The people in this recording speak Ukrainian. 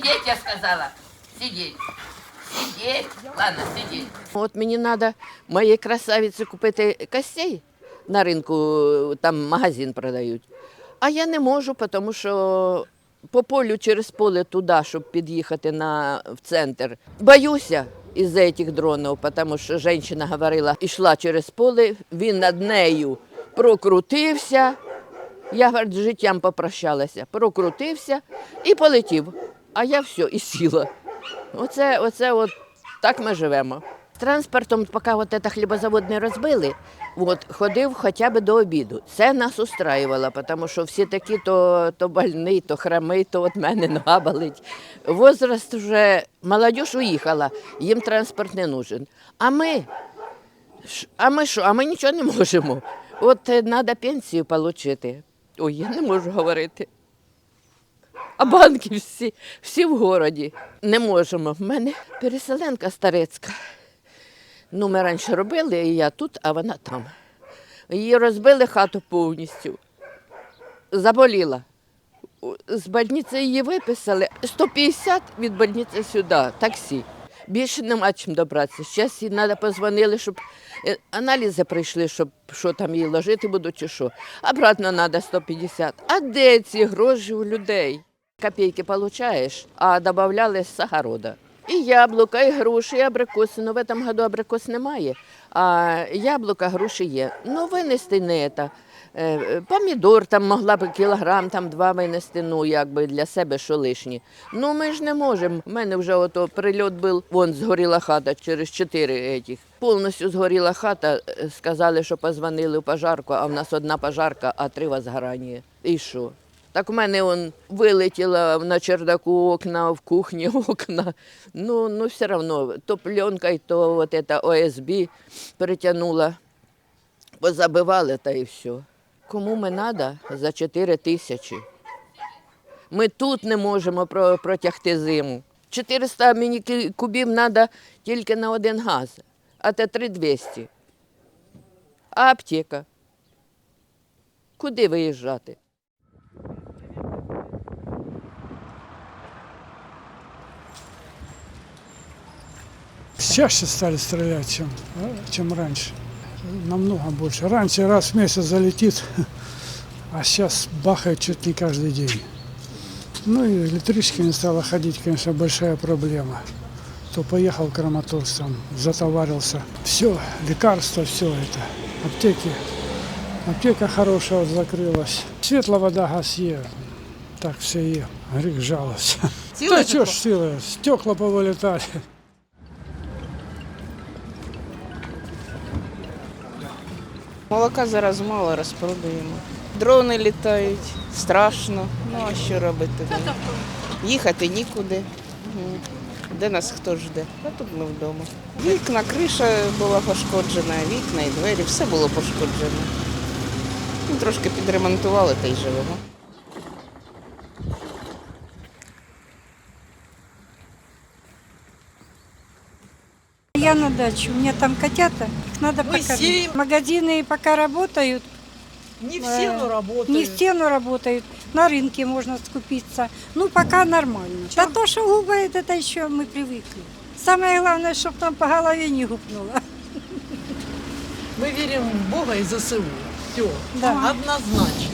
Сидеть, я сказала. Сидеть. Сидеть. Ладно, сидеть. От мені треба моїй красавиці купити костей на ринку, там магазин продають. А я не можу, тому що по полю через поле туди, щоб під'їхати на, в центр. Боюся із-за цих дронів, тому що жінка говорила, йшла через поле, він над нею прокрутився. Я говорить, з життям попрощалася, прокрутився і полетів. А я все, і сіла. Оце, оце от так ми живемо. Транспортом, поки от це хлібозавод не розбили, от, ходив хоча б до обіду. Це нас устраювало, тому що всі такі то, то больний, то хромий, то от мене нога болить. Возраст вже, молодь уїхала, їм транспорт не нужен. А ми, а ми що? А ми нічого не можемо. От треба пенсію отримати. Ой, я не можу говорити. А банки всі, всі в городі. Не можемо. В мене переселенка старецька. Ну, ми раніше робили, і я тут, а вона там. Її розбили хату повністю. Заболіла. З больниці її виписали 150 від больниці сюди, таксі. Більше нема чим добратися. Зараз їй треба позвонили, щоб е, аналізи прийшли, щоб що там їй ложити будуть чи що. Обратно треба 150. А де ці гроші у людей? Копійки получаєш, а додавали з огорода. І яблука, і груші, і абрикоси. Ну, в цьому году абрикос немає, а яблука, груші є. Ну, винести не це. Е, Помідор там могла б кілограм, там два винести, ну якби для себе що лишні. Ну ми ж не можемо. У мене вже ото прильот був, вон згоріла хата через чотири етіх. Повністю згоріла хата. Сказали, що позвонили в пожарку, а в нас одна пожарка, а три возгорання. І що? Так у мене он вилетіло на чердаку окна, в кухні окна. Ну, ну все одно, то пленкою, то вот это ОСБ перетягнула. Позабивали та і все. Кому ми треба за 4 тисячі? Ми тут не можемо протягти зиму. 400 мені кубів треба тільки на один газ, а те 3200. А аптека? Куди виїжджати? Чаще стали стрелять, чем, а, чем раньше. Намного больше. Раньше раз в месяц залетит, а сейчас бахает чуть не каждый день. Ну и электрички не стало ходить, конечно, большая проблема. То поехал в Краматорск, там затоварился. Все, лекарства, все это. Аптеки. Аптека хорошая вот закрылась. Светлая вода газ е. Так все е. Грех жаловаться. Да что ж силы, стекла повылетали. Молока зараз мало розпродаємо. Дрони літають, страшно. Ну а що робити? Їхати нікуди. Де нас хто жде? А тут ми вдома. Вікна, криша була пошкоджена, вікна і двері, все було пошкоджено. Ну, трошки підремонтували та й живемо. Я на даче, у меня там котята, их надо Мы покормить. сеем. Магазины пока работают, Не Э, все, но работают. не в стену работают, на рынке можно скупиться. Ну, пока нормально. Да то, что губает, это еще мы привыкли. Самое главное, чтобы там по голове не гупнуло. Мы верим в Бога и ЗСУ. Все. Да. Однозначно.